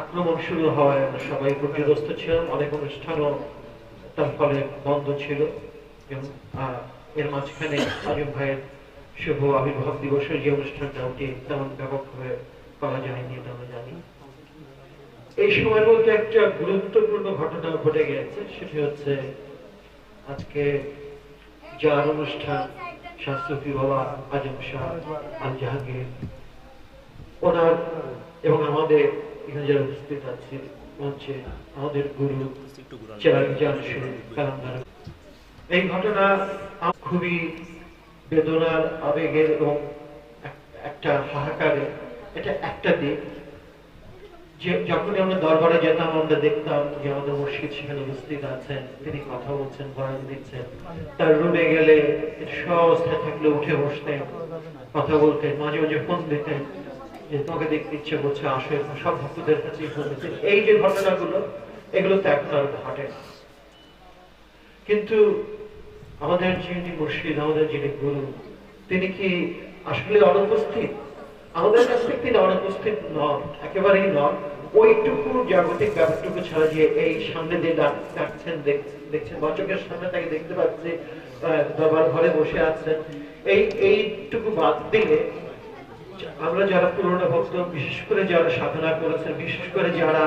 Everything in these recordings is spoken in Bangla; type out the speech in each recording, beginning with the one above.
আক্রমণ শুরু হওয়ায় সবাই বিপর্যস্ত ছিলাম, অনেক অনুষ্ঠানও তার ফলে বন্ধ ছিল। এর মাঝখানে আজম ভাইয়ের শুভ আবির্ভাব দিবসের যে অনুষ্ঠানটা, ওটি তেমন ব্যাপকভাবে করা যায়নি এটা আমরা জানি। এই সময়ের মধ্যে একটা গুরুত্বপূর্ণ ঘটনা ঘটে গেছে, সেটি হচ্ছে আজকে যার অনুষ্ঠান শাস্ত্রী বাবা আজম শাহ আল জাহাঙ্গীর ওনার এবং আমাদের এখানে যারা উপস্থিত আছে মঞ্চে আমাদের গুরু এই ঘটনা খুবই বেদনার, আবেগের এবং একটা হাহাকারে এটা একটা দিক। যে যখনই আমরা দরবারে যেতাম, আমরা দেখতাম যে আমাদের মুর্শিদ সেখানে উপস্থিত আছেন, তিনি কথা বলছেন বয়ান দিচ্ছেন। তার রুমে গেলে অবস্থায় থাকলে উঠে বসতেন, কথা বলতেন, মাঝে মাঝে ফোন দিতেন। যে তোমাকে দেখতে ইচ্ছে করছে আসো সব ভক্তদের কাছে এই যে ঘটনাগুলো, এগুলো তো এখন আর ঘটে। কিন্তু আমাদের যিনি মুর্শিদ, আমাদের যিনি গুরু, তিনি কি আসলে অনুপস্থিত? আমাদের কাছ থেকে তিনি অনুপস্থিত নন, একেবারেই নন। ওইটুকু জাগতিক ব্যাপারটুকু ছাড়া যে এই সামনে দিয়ে ডাকছেন দেখছেন, বচকের সামনে তাকে দেখতে পাচ্ছি দরবার ঘরে বসে আছেন। এই এইটুকু বাদ দিলে আমরা যারা পুরনো ভক্ত, বিশেষ করে যারা সাধনা করেছেন, বিশেষ করে যারা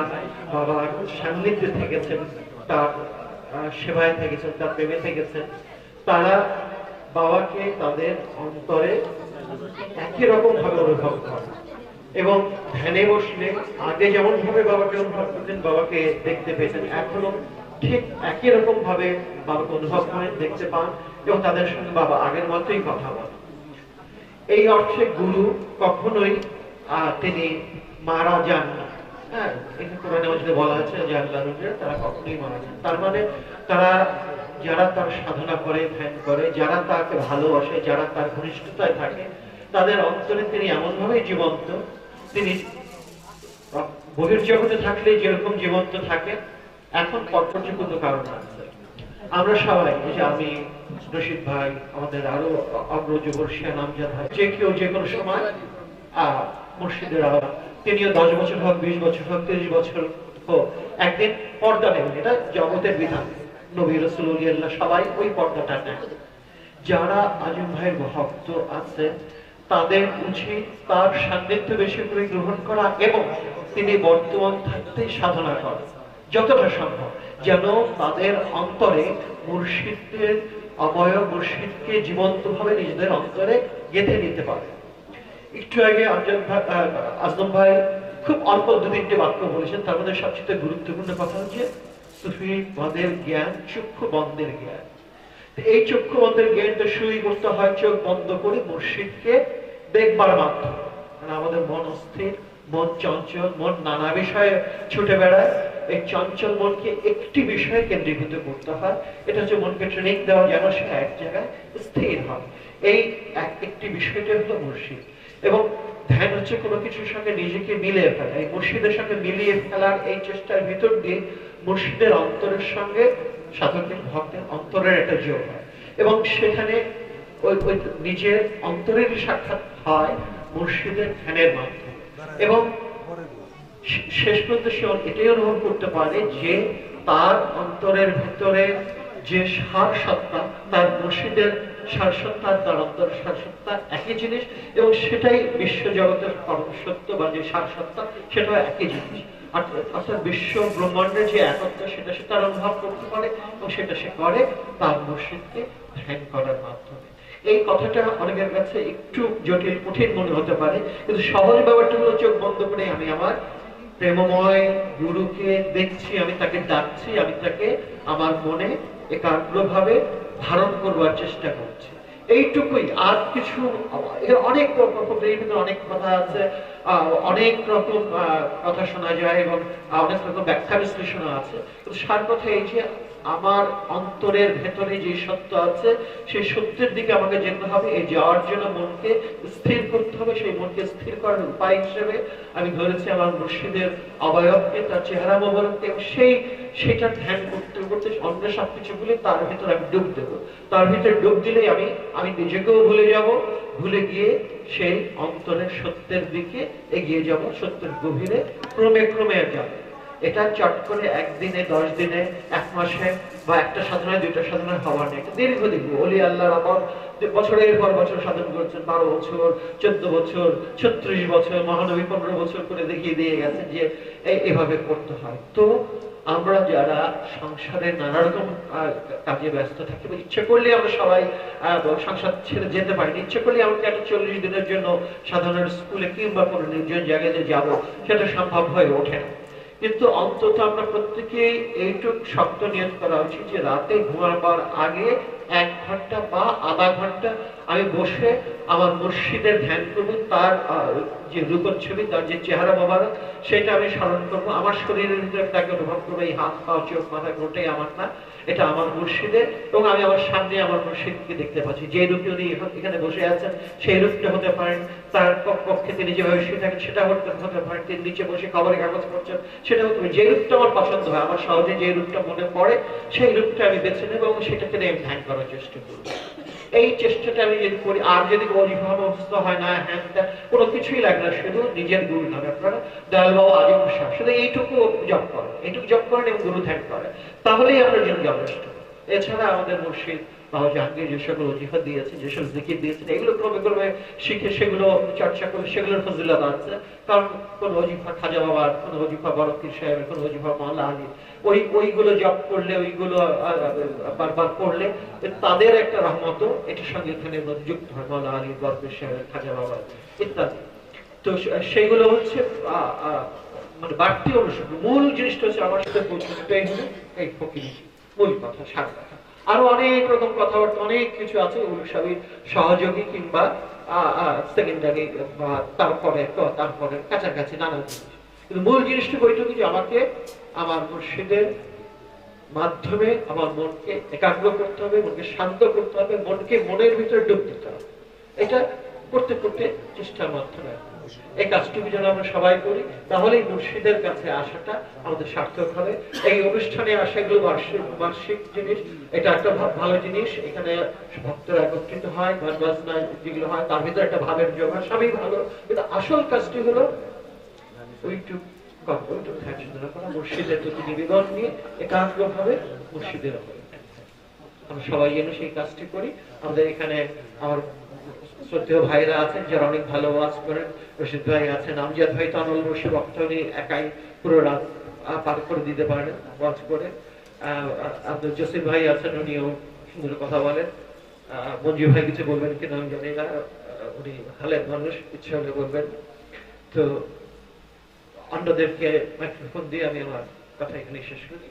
বাবার সান্নিধ্যে থেকেছেন, তার সেবায় থেকেছেন, তার প্রেমে থেকেছেন, তারা বাবাকে তাদের অন্তরে একই রকম ভাবে অনুভব করে এবং ধ্যানে বসলে আগে যেমন ভাবে বাবাকে অনুভব করতেন, বাবাকে দেখতে পেয়েছেন এখনও ঠিক একই রকম ভাবে বাবাকে অনুভব করেন, দেখতে পান, এবং তাদের সঙ্গে বাবা আগের মতোই কথা বলেন। এই অর্থে গুরু কখনোই তিনি মারা যান না। হ্যাঁ বলা আছে, যে আল্লাহ তারা কখনোই মারা যান তার মানে তারা, যারা তার সাধনা করে, ধ্যান করে, যারা তাকে ভালোবাসে, যারা তার ঘনিষ্ঠতায় থাকে, তাদের অন্তরে তিনি এমন ভাবে জীবন্ত, তিনি বহির্জগতে থাকলে যেরকম জীবন্ত থাকে এখন পর্যটকূর্ণ কারণ আছে আমরা সবাই যে আমি রশিদ ভাই, আমাদের আরও অগ্রজ বর্ষিয়া নামজাদ ভাই যে কেউ যে কোনো সময়, আহ, মুর্শিদের আওয়াজ তিনিও দশ বছর হোক, বিশ বছর হোক, তিরিশ বছর হোক, একদিন পর্দা নেবেন। এটা জগতের বিধান। নবী রসুল্লাহ সবাই ওই পর্দাটা নেয় যারা আজম ভাইয়ের ভক্ত আছে, তাদের উচিত তার সান্নিধ্য বেশি করে গ্রহণ করা এবং তিনি বর্তমান থাকতে সাধনা করা। যতটা সম্ভব, যেন তাদের অন্তরে মুর্শিদের অবয়ব মুর্শিদকে জীবন্ত ভাবে নিজেদের অন্তরে গেঁথে নিতে পারে। একটু আগে আমজাদ ভাই আজম ভাই খুব অল্প দু তিনটে বাক্য বলেছেন, তার মধ্যে সবচেয়ে গুরুত্বপূর্ণ কথা হচ্ছে, সুফি বাদের জ্ঞান, চক্ষু বন্ধের জ্ঞান। এই চক্ষু বন্ধের জ্ঞানটা শুরু করতে হয়, চোখ বন্ধ করে মুর্শিদকে দেখবার মাধ্যমে। মানে আমাদের মন অস্থির মন চঞ্চল, মন নানা বিষয়ে ছুটে বেড়ায়। এই চঞ্চল মনকে একটি বিষয়ে কেন্দ্রীভূত করতে হয়। এটা হচ্ছে মনকে ট্রেনিং দেওয়া, যেন সে এক জায়গায় স্থির হয়। এই এক, একটি বিষয়টা হলো মুর্শিদ। এবং ধ্যান হচ্ছে কোনো কিছুর সঙ্গে নিজেকে মিলিয়ে ফেলা। এই মুর্শিদের সঙ্গে মিলিয়ে ফেলার এই চেষ্টার ভিতর দিয়ে মুর্শিদের অন্তরের সঙ্গে সাধকের ভক্তের অন্তরের একটা যোগ হয়। এবং সেখানে ওই ওই নিজের অন্তরের সাক্ষাৎ হয় মুর্শিদের ধ্যানের মাধ্যমে। এবং শেষ পর্যন্ত সে এটাই অনুভব করতে পারে যে তার অন্তরের ভিতরে যে সার সত্তা তার মুর্শিদের সার সত্তা তার অন্তর সার সত্তা একই জিনিস এবং সেটাই বিশ্ব জগতের পরম সত্য বা যে সার সত্তা সেটাও একই জিনিস। অর্থাৎ বিশ্ব ব্রহ্মাণ্ডের যে একত্র সেটা সে তার অনুভব করতে পারে এবং সেটা সে করে তার মুর্শিদকে ধ্যান করার মাধ্যমে। এই কথাটা অনেকের কাছে একটু জটিল, কঠিন মনে হতে পারে, কিন্তু সহজ ব্যাপারটা হলো চোখ বন্ধ করে আমি আমার প্রেমময় গুরুকে দেখছি, আমি তাকে ডাকছি, আমি তাকে আমার মনে একাগ্রভাবে ধারণ করবার চেষ্টা করছি। এইটুকুই, আর কিছু অনেক অনেক কথা আছে। অনেক রকম কথা শোনা যায় এবং অনেক রকম ব্যাখ্যা বিশ্লেষণ আছে। তো সার কথা এই যে আমার অন্তরের ভেতরে যে সত্য আছে, সেই সত্যের দিকে আমাকে যেতে হবে। এই যাওয়ার জন্য মনকে স্থির করতে হবে, সেই মনকে স্থির করার উপায় হিসেবে আমি ধরেছি আমার মুর্শিদের অবয়বকে, তার চেহারা মোবারককে সেই সেটা ধ্যান করতে করতে অন্য সবকিছু ভুলে তার ভিতরে আমি ডুব দেবো। তার ভিতরে ডুব দিলেই আমি আমি নিজেকেও ভুলে যাব। ভুলে গিয়ে সেই অন্তরের সত্যের দিকে এগিয়ে যাব, সত্যের গভীরে ক্রমে ক্রমে যাব। এটা চট করে একদিনে, দশ দিনে, এক মাসে বা একটা সাধনায়, দুইটা সাধনায় হওয়ার নেই। এটা দীর্ঘদিন। অলি আল্লাহর আমার বছরের পর বছর সাধন করছেন, বারো বছর, চোদ্দ বছর, ছত্রিশ বছর, মহানবী পনেরো বছর করে দেখিয়ে দিয়ে গেছেন যে এই- এভাবে করতে হয়। তো আমরা যারা সংসারে নানা রকম কাজে ব্যস্ত থাকি ইচ্ছে করলে আমরা সবাই সংসার ছেড়ে যেতে পারি। ইচ্ছে করলে আমাকে একটা চল্লিশ দিনের জন্য সাধারণ স্কুলে কিংবা কোনো নির্জন জায়গায় যে যাব, সেটা সম্ভব হয়ে ওঠে না কিন্তু অন্তত আমরা প্রত্যেকেই এইটুক শক্ত নিয়ত করা উচিত যে রাতে ঘুমাবার আগে এক ঘণ্টা বা আধা ঘণ্টা আমি বসে আমার মুর্শিদের ধ্যান করব, তার যে রূপন ছবি, তার যে চেহারা মোবারক, সেটা আমি স্মরণ করব। আমার শরীরের ভিতরে তাকে অনুভব করব, এই হাত পা, চোখ, মাথা কোনটাই আমার না, এটা আমার মুর্শিদের এবং আমি আমার সামনে আমার মুর্শিদকে দেখতে পাচ্ছি। যে রূপে উনি এখানে বসে আছেন, সেই রূপটা হতে পারেন তার কক্ষে তিনি যেভাবে শুয়ে থাকেন সেটা হতে হতে পারেন তিনি নিচে বসে খবরের কাগজ পড়ছেন সেটা হতে যে রূপটা আমার পছন্দ হয়, আমার সহজে যে রূপটা মনে পড়ে, সেই রূপটা আমি বেছে নেব এবং সেটাকে নিয়ে ধ্যান করার চেষ্টা করব। এই চেষ্টাটা আমি যদি করি। আর যদি অজিভাবে অবস্থা হয়, না হ্যাঁ কোনো কিছুই লাগে না, শুধু নিজের গুরু নামে আপনারা দয়ালবাবু আজম শাহ শুধু এইটুকু জপ করেন, এইটুকু জপ করেন এবং গুরু ধ্যান করেন। তাহলেই আপনার জীবন যথেষ্ট এছাড়া আমাদের মুর্শিদ বাবা জাহাঙ্গীর যে সকল অজিফা দিয়েছেন যে সকল জিকির দিয়েছেন, এগুলো ক্রমে ক্রমে শিখে সেগুলো চর্চা করে সেগুলোর ফজিলত আছে কারণ কোন অজিফা খাজা বাবার, কোন অজিফা বরকির সাহেবের, কোন অজিফা মাল্লা আলী ওই ওইগুলো জপ করলে, ওইগুলো বারবার করলে তাদের একটা রহমত, এটার সঙ্গে এখানে যুক্ত হয় মাল্লা আলী বরকির সাহেবের, খাজা বাবার, ইত্যাদি। তো সেইগুলো হচ্ছে মানে বাড়তি অনুসরণ মূল জিনিসটা হচ্ছে আমার সাথে হলো এই ফকির মূল কথা সার কথা আরও অনেক রকম কথাবার্তা, অনেক কিছু আছে ওগুলো সবই সহযোগী কিংবা সেকেন্ডারি বা তারপরে তারপরে, কাছাকাছি, নানা জিনিস। কিন্তু মূল জিনিসটি ওইটুকু যে আমাকে আমার মুর্শিদের মাধ্যমে আমার মনকে একাগ্র করতে হবে, মনকে শান্ত করতে হবে, মনকে মনের ভিতরে ডুব দিতে হবে। এটা করতে করতে চেষ্টার মাধ্যমে। এই কাজটুকু যেন আমরা সবাই করি, তাহলেই মুর্শিদের কাছে আসাটা আমাদের সার্থক হবে। এই অনুষ্ঠানে আসা এগুলো বার্ষিক বার্ষিক জিনিস, এটা একটা ভালো জিনিস। এখানে ভক্তরা একত্রিত হয় গান বাজনা যেগুলো হয়, তার ভিতরে একটা ভাবের যোগ হয় সবই ভালো। কিন্তু আসল কাজটি হলো ওইটুক গল্প ধ্যান করা, মুর্শিদের প্রতি নিবেদন নিয়ে একাগ্রভাবে মুর্শিদের আমরা সবাই যেন সেই কাজটি করি। আমাদের এখানে আমার শ্রদ্ধেয় ভাইরা আছেন, যারা অনেক ভালো ওয়াজ করেন, রশিদ ভাই আছেন, আমজাদ ভাই, তানুল বসে বক্তা উনি একাই পুরো রাত পার করে দিতে পারেন, ওয়াজ করে। আব্দুল জসির ভাই আছেন, উনিও সুন্দর কথা বলেন। মঞ্জু ভাই কিছু বলবেন কিনা আমি জানি না উনি হালের মানুষ, ইচ্ছে হলে বলবেন। তো অন্যদেরকে মাইক্রোফোন দিয়ে আমি আমার কথা এখানে শেষ করি।